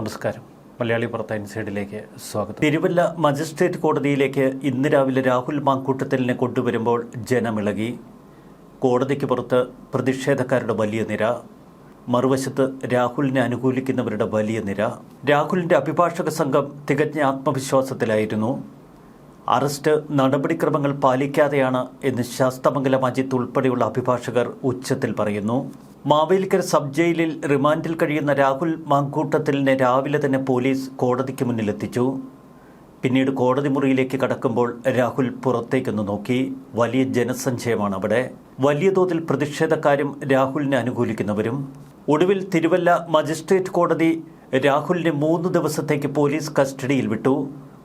നമസ്കാരം. മലയാളി വാർത്ത ഇൻസൈഡിലേക്ക് സ്വാഗതം. തിരുവല്ല മജിസ്ട്രേറ്റ് കോടതിയിലേക്ക് ഇന്ന് രാവിലെ രാഹുൽ മാങ്കൂട്ടത്തലിനെ കൊണ്ടുവരുമ്പോൾ ജനമിളകി. കോടതിക്ക് പുറത്ത് പ്രതിഷേധക്കാരുടെ വലിയ നിര. മറുവശത്ത് രാഹുലിനെ അനുകൂലിക്കുന്നവരുടെ വലിയ നിര. രാഹുലിന്റെ അഭിഭാഷക സംഘം തികഞ്ഞ ആത്മവിശ്വാസത്തിലായിരുന്നു. അറസ്റ്റ് നടപടിക്രമങ്ങൾ പാലിക്കാതെയാണ് എന്ന് ശാസ്തമംഗലം അജിത്ത് ഉൾപ്പെടെയുള്ള അഭിഭാഷകർ ഉച്ചത്തിൽ പറയുന്നു. മാവേലിക്കര സബ് ജയിലിൽ റിമാൻഡിൽ കഴിയുന്ന രാഹുൽ മാങ്കൂട്ടത്തിലിനെ രാവിലെ തന്നെ പോലീസ് കോടതിക്ക് മുന്നിലെത്തിച്ചു പിന്നീട് കോടതി മുറിയിലേക്ക് കടക്കുമ്പോൾ രാഹുൽ പുറത്തേക്കൊന്ന് നോക്കി. വലിയ ജനസഞ്ചയമാണ് അവിടെ. വലിയ തോതിൽ പ്രതിഷേധക്കാരും രാഹുലിനെ അനുകൂലിക്കുന്നവരും. ഒടുവിൽ തിരുവല്ല മജിസ്ട്രേറ്റ് കോടതി രാഹുലിനെ മൂന്ന് ദിവസത്തേക്ക് പോലീസ് കസ്റ്റഡിയിൽ വിട്ടു.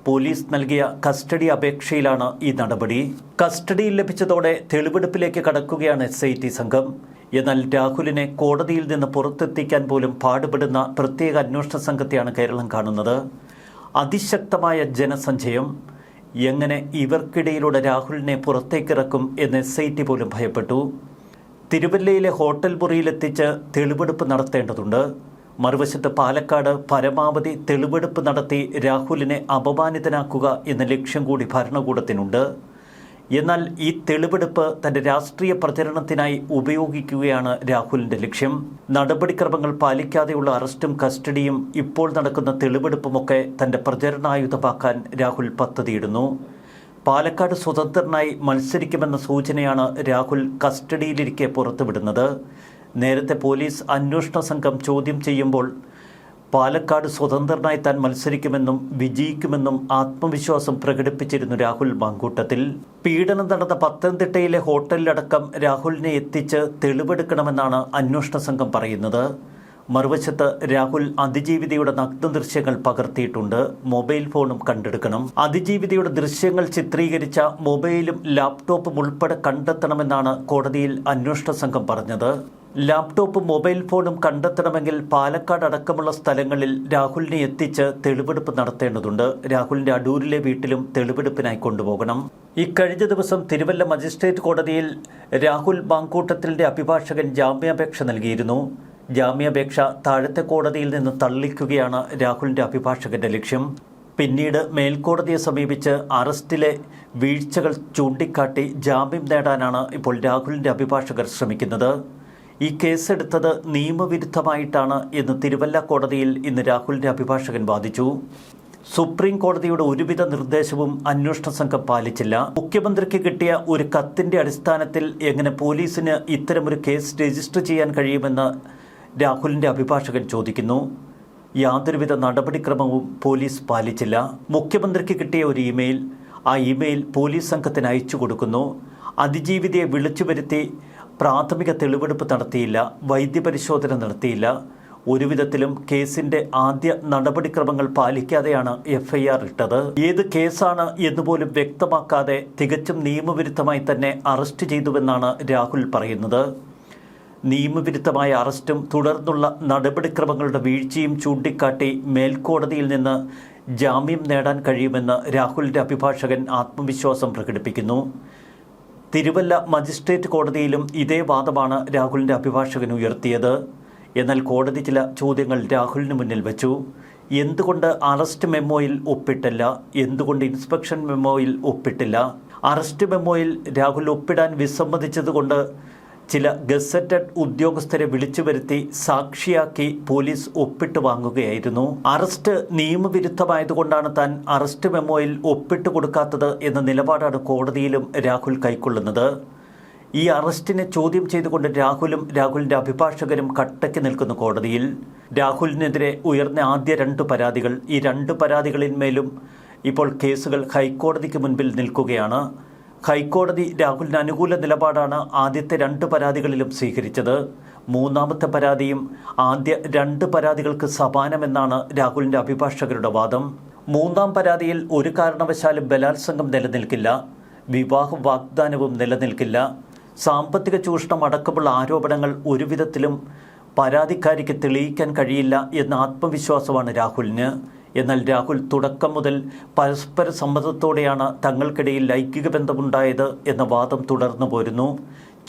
പോലീസ് നൽകിയ കസ്റ്റഡി അപേക്ഷയിലാണ് ഈ നടപടി. കസ്റ്റഡിയിൽ ലഭിച്ചതോടെ തെളിവെടുപ്പിലേക്ക് കടക്കുകയാണ് എസ് സംഘം. എന്നാൽ രാഹുലിനെ കോടതിയിൽ നിന്ന് പുറത്തെത്തിക്കാൻ പോലും പാടുപെടുന്ന പ്രത്യേക അന്വേഷണ സംഘത്തെയാണ് കേരളം കാണുന്നത്. അതിശക്തമായ ജനസഞ്ചയം എങ്ങനെ ഇവർക്കിടയിലൂടെ രാഹുലിനെ പുറത്തേക്കിറക്കും എന്ന് എസ് ഐ ടി പോലും ഭയപ്പെട്ടു. തിരുവല്ലയിലെ ഹോട്ടൽ മുറിയിലെത്തിച്ച് തെളിവെടുപ്പ് നടത്തേണ്ടതുണ്ട്. മറുവശത്ത് പാലക്കാട് പരമാവധി തെളിവെടുപ്പ് നടത്തി രാഹുലിനെ അപമാനിതനാക്കുക എന്ന ലക്ഷ്യം കൂടി ഭരണകൂടത്തിനുണ്ട്. എന്നാൽ ഈ തെളിവെടുപ്പ് തന്റെ രാഷ്ട്രീയ പ്രചരണത്തിനായി ഉപയോഗിക്കുകയാണ് രാഹുലിന്റെ ലക്ഷ്യം. നടപടിക്രമങ്ങൾ പാലിക്കാതെയുള്ള അറസ്റ്റും കസ്റ്റഡിയും ഇപ്പോൾ നടക്കുന്ന തെളിവെടുപ്പുമൊക്കെ തന്റെ പ്രചരണായുധമാക്കാൻ രാഹുൽ പദ്ധതിയിടുന്നു. പാലക്കാട് സ്വതന്ത്രനായി മത്സരിക്കുമെന്ന സൂചനയാണ് രാഹുൽ കസ്റ്റഡിയിലിരിക്കെ പുറത്തുവിടുന്നത്. നേരത്തെ പോലീസ് അന്വേഷണ സംഘം ചോദ്യം ചെയ്യുമ്പോൾ പാലക്കാട് സ്വതന്ത്രനായി താൻ മത്സരിക്കുമെന്നും വിജയിക്കുമെന്നും ആത്മവിശ്വാസം പ്രകടിപ്പിച്ചിരുന്നു രാഹുൽ മാങ്കൂട്ടത്തിൽ. പീഡനം നടന്ന പത്തനംതിട്ടയിലെ ഹോട്ടലിലടക്കം രാഹുലിനെ എത്തിച്ച് തെളിവെടുക്കണമെന്നാണ് അന്വേഷണ സംഘം പറയുന്നത്. മറുവശത്ത് രാഹുൽ അതിജീവിതയുടെ നഗ്ന ദൃശ്യങ്ങൾ പകർത്തിയിട്ടുണ്ട്. മൊബൈൽ ഫോണും കണ്ടെടുക്കണം. അതിജീവിതയുടെ ദൃശ്യങ്ങൾ ചിത്രീകരിച്ച മൊബൈലും ലാപ്ടോപ്പും ഉൾപ്പെടെ കണ്ടെത്തണമെന്നാണ് കോടതിയിൽ അന്വേഷണ സംഘം പറഞ്ഞത്. ലാപ്ടോപ്പും മൊബൈൽ ഫോണും കണ്ടെത്തണമെങ്കിൽ പാലക്കാട് അടക്കമുള്ള സ്ഥലങ്ങളിൽ രാഹുലിനെ എത്തിച്ച് തെളിവെടുപ്പ് നടത്തേണ്ടതുണ്ട്. രാഹുലിന്റെ അടൂരിലെ വീട്ടിലും തെളിവെടുപ്പിനായി കൊണ്ടുപോകണം. ഇക്കഴിഞ്ഞ ദിവസം തിരുവല്ല മജിസ്ട്രേറ്റ് കോടതിയിൽ രാഹുൽ ബാങ്കൂട്ടത്തിലിന്റെ അഭിഭാഷകൻ ജാമ്യാപേക്ഷ നൽകിയിരുന്നു. ജാമ്യാപേക്ഷ താഴത്തെ കോടതിയിൽ നിന്ന് തള്ളിക്കുകയാണ് രാഹുലിന്റെ അഭിഭാഷകന്റെ ലക്ഷ്യം. പിന്നീട് മേൽക്കോടതിയെ സമീപിച്ച് അറസ്റ്റിലെ വീഴ്ചകൾ ചൂണ്ടിക്കാട്ടി ജാമ്യം നേടാനാണ് ഇപ്പോൾ രാഹുലിന്റെ അഭിഭാഷകർ ശ്രമിക്കുന്നത്. ഈ കേസെടുത്തത് നിയമവിരുദ്ധമായിട്ടാണ് എന്ന് തിരുവല്ല കോടതിയിൽ ഇന്ന് രാഹുലിന്റെ അഭിഭാഷകൻ വാദിച്ചു. സുപ്രീം കോടതിയുടെ ഒരുവിധ നിർദ്ദേശവും അന്വേഷണ സംഘം പാലിച്ചില്ല. മുഖ്യമന്ത്രിക്ക് കിട്ടിയ ഒരു കത്തിന്റെ അടിസ്ഥാനത്തിൽ എങ്ങനെ പോലീസിന് ഇത്തരമൊരു കേസ് രജിസ്റ്റർ ചെയ്യാൻ കഴിയുമെന്ന് രാഹുലിന്റെ അഭിഭാഷകൻ ചോദിക്കുന്നു. യാതൊരുവിധ നടപടിക്രമവും പോലീസ് പാലിച്ചില്ല. മുഖ്യമന്ത്രിക്ക് കിട്ടിയ ഒരു ഇമെയിൽ ആ ഇമെയിൽ പോലീസ് സംഘത്തിന് അയച്ചു കൊടുക്കുന്നു. അതിജീവിതയെ വിളിച്ചു വരുത്തി പ്രാഥമിക തെളിവെടുപ്പ് നടത്തിയില്ല വൈദ്യപരിശോധന നടത്തിയില്ല. ഒരുവിധത്തിലും കേസിന്റെ ആദ്യ നടപടിക്രമങ്ങൾ പാലിക്കാതെയാണ് എഫ്ഐആർ ഇട്ടത്. ഏത് കേസാണ് എന്നുപോലും വ്യക്തമാക്കാതെ തികച്ചും നിയമവിരുദ്ധമായി തന്നെ അറസ്റ്റ് ചെയ്തുവെന്നാണ് രാഹുൽ പറയുന്നത്. നിയമവിരുദ്ധമായ അറസ്റ്റും തുടർന്നുള്ള നടപടിക്രമങ്ങളുടെ വീഴ്ചയും ചൂണ്ടിക്കാട്ടി മേൽക്കോടതിയിൽ നിന്ന് ജാമ്യം നേടാൻ കഴിയുമെന്ന് രാഹുലിന്റെ അഭിഭാഷകൻ ആത്മവിശ്വാസം പ്രകടിപ്പിക്കുന്നു. തിരുവല്ല മജിസ്ട്രേറ്റ് കോടതിയിലും ഇതേ വാദമാണ് രാഹുലിന്റെ അഭിഭാഷകൻ ഉയർത്തിയത്. എന്നാൽ കോടതി ചില ചോദ്യങ്ങൾ രാഹുലിന് മുന്നിൽ വെച്ചു. എന്തുകൊണ്ട് അറസ്റ്റ് മെമ്മോയിൽ ഒപ്പിട്ടില്ല? എന്തുകൊണ്ട് ഇൻസ്പെക്ഷൻ മെമ്മോയിൽ ഒപ്പിട്ടില്ല? അറസ്റ്റ് മെമ്മോയിൽ രാഹുൽ ഒപ്പിടാൻ വിസമ്മതിച്ചതുകൊണ്ട് ചില ഗസറ്റഡ് ഉദ്യോഗസ്ഥരെ വിളിച്ചു വരുത്തി സാക്ഷിയാക്കി പോലീസ് ഒപ്പിട്ട് വാങ്ങുകയായിരുന്നു. അറസ്റ്റ് നിയമവിരുദ്ധമായതുകൊണ്ടാണ് താൻ അറസ്റ്റ് മെമ്മോയിൽ ഒപ്പിട്ട് കൊടുക്കാത്തത് എന്ന നിലപാടാണ് കോടതിയിലും രാഹുൽ കൈക്കൊള്ളുന്നത്. ഈ അറസ്റ്റിനെ ചോദ്യം ചെയ്തുകൊണ്ട് രാഹുലും രാഹുലിന്റെ അഭിഭാഷകരും കട്ടയ്ക്ക് നിൽക്കുന്ന കോടതിയിൽ. രാഹുലിനെതിരെ ഉയർന്ന ആദ്യ രണ്ട് പരാതികൾ. ഈ രണ്ട് പരാതികളിന്മേലും ഇപ്പോൾ കേസുകൾ ഹൈക്കോടതിക്ക് മുൻപിൽ നിൽക്കുകയാണ്. ഹൈക്കോടതി രാഹുലിന് അനുകൂല നിലപാടാണ് ആദ്യത്തെ രണ്ട് പരാതികളിലും സ്വീകരിച്ചത്. മൂന്നാമത്തെ പരാതിയും ആദ്യ രണ്ട് പരാതികൾക്ക് സമാനമെന്നാണ് രാഹുലിന്റെ അഭിഭാഷകരുടെ വാദം. മൂന്നാം പരാതിയിൽ ഒരു കാരണവശാലും ബലാത്സംഗം നിലനിൽക്കില്ല. വിവാഹ വാഗ്ദാനവും നിലനിൽക്കില്ല. സാമ്പത്തിക ചൂഷണം അടക്കമുള്ള ആരോപണങ്ങൾ ഒരുവിധത്തിലും പരാതിക്കാരിക്ക് തെളിയിക്കാൻ കഴിയില്ല എന്ന ആത്മവിശ്വാസമാണ് രാഹുലിന്. എന്നാൽ രാഹുൽ തുടക്കം മുതൽ പരസ്പര സമ്മതത്തോടെയാണ് തങ്ങൾക്കിടയിൽ ലൈംഗിക ബന്ധമുണ്ടായത് എന്ന വാദം തുടർന്നു പോരുന്നു.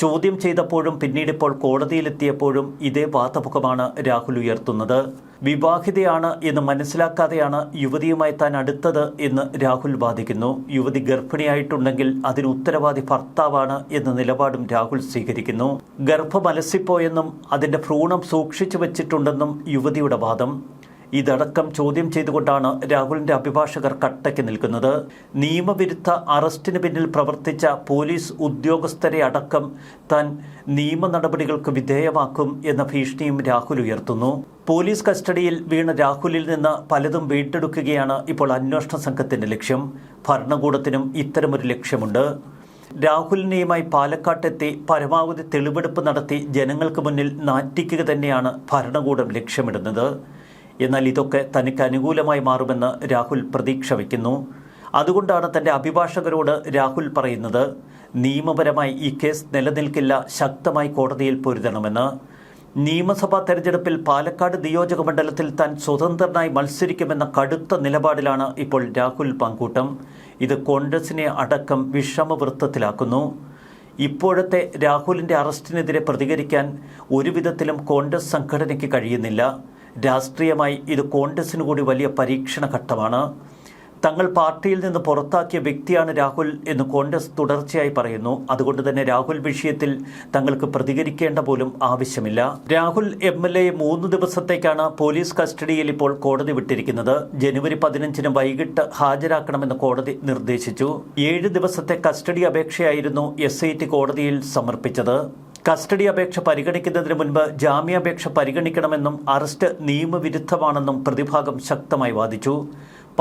ചോദ്യം ചെയ്തപ്പോഴും പിന്നീട് ഇപ്പോൾ കോടതിയിലെത്തിയപ്പോഴും ഇതേ വാദമുഖമാണ് രാഹുൽ ഉയർത്തുന്നത്. വിവാഹിതയാണ് എന്ന് മനസ്സിലാക്കാതെയാണ് യുവതിയുമായി താൻ അടുത്തത് എന്ന് രാഹുൽ വാദിക്കുന്നു. യുവതി ഗർഭിണിയായിട്ടുണ്ടെങ്കിൽ അതിന് ഉത്തരവാദി ഭർത്താവാണ് എന്ന നിലപാടും രാഹുൽ സ്വീകരിക്കുന്നു. ഗർഭമലസിപ്പോയെന്നും അതിന്റെ ഭ്രൂണം സൂക്ഷിച്ചു വച്ചിട്ടുണ്ടെന്നും യുവതിയുടെ വാദം. ഇതടക്കം ചോദ്യം ചെയ്തുകൊണ്ടാണ് രാഹുലിന്റെ അഭിഭാഷകർ കട്ടയ്ക്ക് നിൽക്കുന്നത്. നിയമവിരുദ്ധ അറസ്റ്റിന് പിന്നിൽ പ്രവർത്തിച്ച പോലീസ് ഉദ്യോഗസ്ഥരെ അടക്കം താൻ നിയമ നടപടികൾക്ക് വിധേയമാക്കും എന്ന ഭീഷണിയും രാഹുൽ ഉയർത്തുന്നു. പോലീസ് കസ്റ്റഡിയിൽ വീണ രാഹുലിൽ നിന്ന് പലതും വീണ്ടെടുക്കുകയാണ് ഇപ്പോൾ അന്വേഷണ സംഘത്തിന്റെ ലക്ഷ്യം. ഭരണകൂടത്തിനും ഇത്തരമൊരു ലക്ഷ്യമുണ്ട്. രാഹുലിനെയുമായി പാലക്കാട്ടെത്തി പരമാവധി തെളിവെടുപ്പ് നടത്തി ജനങ്ങൾക്ക് മുന്നിൽ നാറ്റിക്കുക തന്നെയാണ് ഭരണകൂടം ലക്ഷ്യമിടുന്നത്. എന്നാൽ ഇതൊക്കെ തനിക്ക് അനുകൂലമായി മാറുമെന്ന് രാഹുൽ പ്രതീക്ഷ വയ്ക്കുന്നു. അതുകൊണ്ടാണ് തന്റെ അഭിഭാഷകരോട് രാഹുൽ പറയുന്നത് നിയമപരമായി ഈ കേസ് നിലനിൽക്കില്ല ശക്തമായി കോടതിയിൽ പൊരുതണമെന്ന്. നിയമസഭാ തെരഞ്ഞെടുപ്പിൽ പാലക്കാട് നിയോജക മണ്ഡലത്തിൽ താൻ സ്വതന്ത്രനായി മത്സരിക്കുമെന്ന കടുത്ത നിലപാടിലാണ് ഇപ്പോൾ രാഹുൽ പങ്കൂട്ടം. ഇത് കോൺഗ്രസിനെ അടക്കം വിഷമവൃത്തത്തിലാക്കുന്നു. ഇപ്പോഴത്തെ രാഹുലിന്റെ അറസ്റ്റിനെതിരെ പ്രതികരിക്കാൻ ഒരുവിധത്തിലും കോൺഗ്രസ് സംഘടനയ്ക്ക് കഴിയുന്നില്ല. രാഷ്ട്രീയമായി ഇത് കോൺഗ്രസിന് കൂടി വലിയ പരീക്ഷണ ഘട്ടമാണ് തങ്ങൾ പാർട്ടിയിൽ നിന്ന് പുറത്താക്കിയ വ്യക്തിയാണ് രാഹുൽ എന്ന് കോൺഗ്രസ് തുടർച്ചയായി പറയുന്നു. അതുകൊണ്ട് തന്നെ രാഹുൽ വിഷയത്തിൽ തങ്ങൾക്ക് പ്രതികരിക്കേണ്ട പോലും ആവശ്യമില്ല. രാഹുൽ എം എൽ എ മൂന്ന് ദിവസത്തേക്കാണ് പോലീസ് കസ്റ്റഡിയിൽ ഇപ്പോൾ കോടതി വിട്ടിരിക്കുന്നത്. ജനുവരി പതിനഞ്ചിന് വൈകിട്ട് ഹാജരാക്കണമെന്ന് കോടതി നിർദ്ദേശിച്ചു. ഏഴ് ദിവസത്തെ കസ്റ്റഡി അപേക്ഷയായിരുന്നു എസ് കോടതിയിൽ സമർപ്പിച്ചത്. കസ്റ്റഡി അപേക്ഷ പരിഗണിക്കുന്നതിന് മുൻപ് ജാമ്യാപേക്ഷ പരിഗണിക്കണമെന്നും അറസ്റ്റ് നിയമവിരുദ്ധമാണെന്നും പ്രതിഭാഗം ശക്തമായി വാദിച്ചു.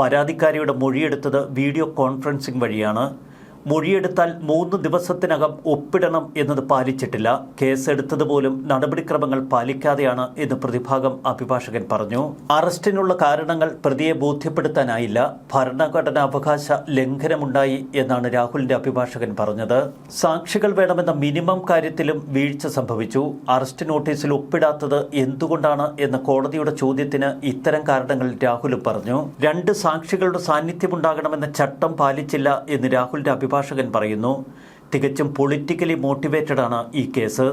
പരാതിക്കാരിയുടെ മൊഴിയെടുത്തത് വീഡിയോ കോൺഫറൻസിംഗ് വഴിയാണ്. മൊഴിയെടുത്താൽ മൂന്ന് ദിവസത്തിനകം ഒപ്പിടണം എന്നത് പാലിച്ചിട്ടില്ല. കേസെടുത്തതുപോലും നടപടിക്രമങ്ങൾ പാലിക്കാതെയാണ് എന്ന് പ്രതിഭാഗം അഭിഭാഷകൻ പറഞ്ഞു. അറസ്റ്റിനുള്ള കാരണങ്ങൾ പ്രതിയെ ബോധ്യപ്പെടുത്താനായില്ല. ഭരണഘടനാ അവകാശ ലംഘനമുണ്ടായി എന്നാണ് രാഹുലിന്റെ അഭിഭാഷകൻ പറഞ്ഞത്. സാക്ഷികൾ വേണമെന്ന മിനിമം കാര്യത്തിലും വീഴ്ച സംഭവിച്ചു. അറസ്റ്റ് നോട്ടീസിൽ ഒപ്പിടാത്തത് എന്തുകൊണ്ടാണ് എന്ന കോടതിയുടെ ചോദ്യത്തിന് ഇത്തരം കാരണങ്ങൾ രാഹുൽ പറഞ്ഞു. രണ്ട് സാക്ഷികളുടെ സാന്നിധ്യമുണ്ടാകണമെന്ന ചട്ടം പാലിച്ചില്ല എന്ന് രാഹുലിന്റെ അഭിഭാഷകൻ പറയുന്നു തികച്ചും പൊളിറ്റിക്കലി മോട്ടിവേറ്റഡ് ആണ് ഈ കേസ്.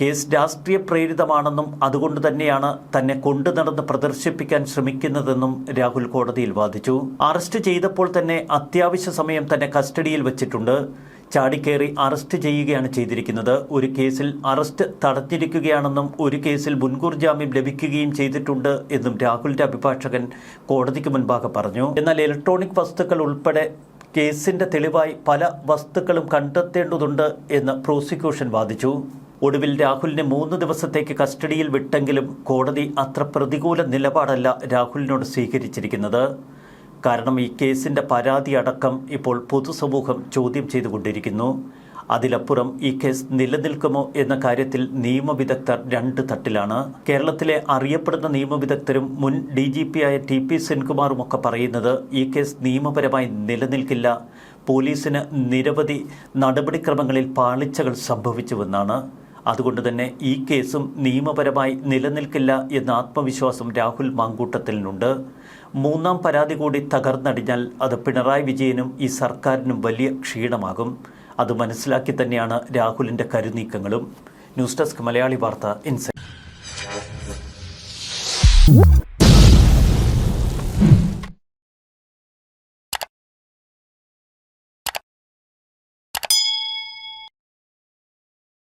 കേസ് രാഷ്ട്രീയ പ്രേരിതമാണെന്നും അതുകൊണ്ട് തന്നെയാണ് തന്നെ കൊണ്ടു നടന്ന് പ്രദർശിപ്പിക്കാൻ ശ്രമിക്കുന്നതെന്നും രാഹുൽ കോടതിയിൽ വാദിച്ചു. അറസ്റ്റ് ചെയ്തപ്പോൾ തന്നെ അത്യാവശ്യ സമയം തന്നെ കസ്റ്റഡിയിൽ വെച്ചിട്ടുണ്ട്. ചാടിക്കേറി അറസ്റ്റ് ചെയ്യുകയാണ് ചെയ്തിരിക്കുന്നത്. ഒരു കേസിൽ അറസ്റ്റ് തടഞ്ഞിരിക്കുകയാണെന്നും ഒരു കേസിൽ മുൻകൂർ ജാമ്യം ലഭിക്കുകയും ചെയ്തിട്ടുണ്ട് എന്നും രാഹുലിന്റെ അഭിഭാഷകൻ കോടതിക്ക് മുൻപാകെ പറഞ്ഞു. എന്നാൽ ഇലക്ട്രോണിക് വസ്തുക്കൾ ഉൾപ്പെടെ കേസിന്റെ തെളിവായി പല വസ്തുക്കളും കണ്ടെത്തേണ്ടതുണ്ട് എന്ന് പ്രോസിക്യൂഷൻ വാദിച്ചു. ഒടുവിൽ രാഹുലിനെ മൂന്ന് ദിവസത്തേക്ക് കസ്റ്റഡിയിൽ വിട്ടെങ്കിലും കോടതി അത്ര പ്രതികൂല നിലപാടല്ല രാഹുലിനോട് സ്വീകരിച്ചിരിക്കുന്നത്. കാരണം ഈ കേസിന്റെ പരാതി അടക്കം ഇപ്പോൾ പൊതുസമൂഹം ചോദ്യം ചെയ്തുകൊണ്ടിരിക്കുന്നു. അതിലപ്പുറം ഈ കേസ് നിലനിൽക്കുമോ എന്ന കാര്യത്തിൽ നിയമവിദഗ്ധർ രണ്ട് തട്ടിലാണ്. കേരളത്തിലെ അറിയപ്പെടുന്ന നിയമവിദഗ്ധരും മുൻ ഡി ജി പി ആയ ടി പി സെൻകുമാറും ഒക്കെ പറയുന്നത് ഈ കേസ് നിയമപരമായി നിലനിൽക്കില്ല. പോലീസിന് നിരവധി നടപടിക്രമങ്ങളിൽ പാളിച്ചകൾ സംഭവിച്ചുവെന്നാണ്. അതുകൊണ്ട് തന്നെ ഈ കേസും നിയമപരമായി നിലനിൽക്കില്ല എന്ന ആത്മവിശ്വാസം രാഹുൽ മാങ്കൂട്ടത്തിൽ മാങ്കൂട്ടത്തിനുണ്ട്. മൂന്നാം പരാതി കൂടി തകർന്നടിഞ്ഞാൽ അത് പിണറായി വിജയനും ഈ സർക്കാരിനും വലിയ ക്ഷീണമാകും. അത് മനസ്സിലാക്കി തന്നെയാണ് രാഹുലിന്റെ കരുനീക്കങ്ങളും. ന്യൂസ് ഡെസ്ക് മലയാളി വാർത്ത ഇൻസൈറ്റ്.